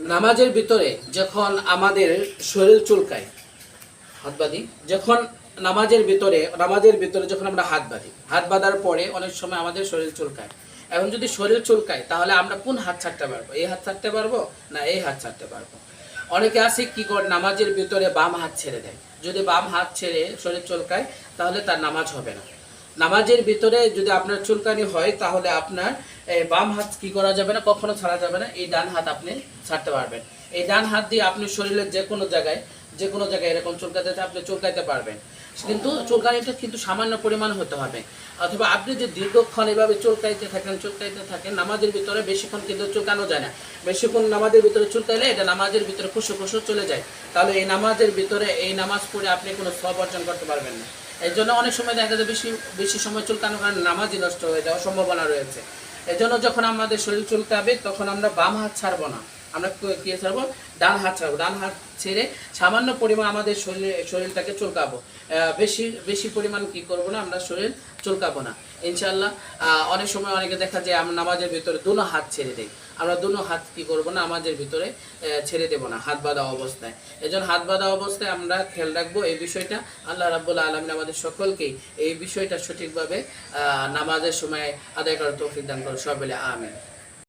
নামাজের ভিতরে যখন আমাদের শরীর চুলকায়, হাত বাঁধি, যখন নামাজের ভিতরে নামাজের ভিতরে যখন আমরা হাত বাঁধি, হাত বাঁধার পরে অনেক সময় আমাদের শরীর চুলকায়। এখন যদি শরীর চুলকায়, তাহলে আমরা কোন হাত ছাড়তে পারব? এই হাত ছাড়তে পারব না এই হাত ছাড়তে পারব? অনেকে আছে কি করে, নামাজের ভিতরে বাম হাত ছেড়ে দেয়। যদি বাম হাত ছেড়ে শরীর চুলকায়, তাহলে তার নামাজ হবে না। নামাজের ভিতরে যদি আপনার চুলকানি হয়, তাহলে আপনার বাম হাত কি করা যাবে না, কখনো ছাড়া যাবে না, এই ডান হাত আপনি ছাড়তে পারবেন। এই ডান হাত দিয়ে আপনি শরীরের যে কোনো জায়গায় যে কোনো জায়গায় এরকম চুলকাতে আপনি চুলকাইতে পারবেন। কিন্তু চুলকানিটা কিন্তু সামান্য পরিমাণ হতে হবে। অথবা আপনি যে দীর্ঘক্ষণ এভাবে চুলকাইতে থাকেন চুলকাইতে থাকেন, নামাজের ভিতরে বেশিক্ষণ কিন্তু চুলকানো যায় না। বেশিক্ষণ নামাজের ভিতরে চুলকাইলে এটা নামাজের ভিতরে খুশো খুশো চলে যায়। তাহলে এই নামাজের ভিতরে, এই নামাজ পড়ে আপনি কোনো সব অর্জন করতে পারবেন না। এই জন্য অনেক সময় দেখা যায় বেশি বেশি সময় চুলকানোর কারণে নামাজই নষ্ট হয়ে যাওয়ার সম্ভাবনা রয়েছে। এই জন্য যখন আমাদের শরীর চুলকাবে, তখন আমরা বাম হাত ছাড়বো না। আমরা কি- ছাড়বো ডান হাত ছাড়বো। ডান হাত ছেড়ে সামান্য পরিমাণ আমাদের শরীরে, শরীরটাকে চুলকাবো। বেশি বেশি পরিমাণ কি করব না, আমরা শরীর চুলকাবো না। ইনশাল্লাহ অনেক সময় অনেকে দেখা যায় আমরা নামাজের ভিতরে দুনো হাত ছেড়ে দেই। আমরা দুনো হাত কি করব না, নামাজের ভিতরে ছেড়ে দেব না, হাত বাঁধা অবস্থায়। এই জন্য হাত বাঁধা অবস্থায় আমরা খেয়াল রাখব এই বিষয়টা। আল্লাহ রাব্বুল আলমিন আমাদের সকলকেই এই বিষয়টা সঠিকভাবে নামাজের সময় আদায় করার তৌফিক দান করো সব বলে, আমেন।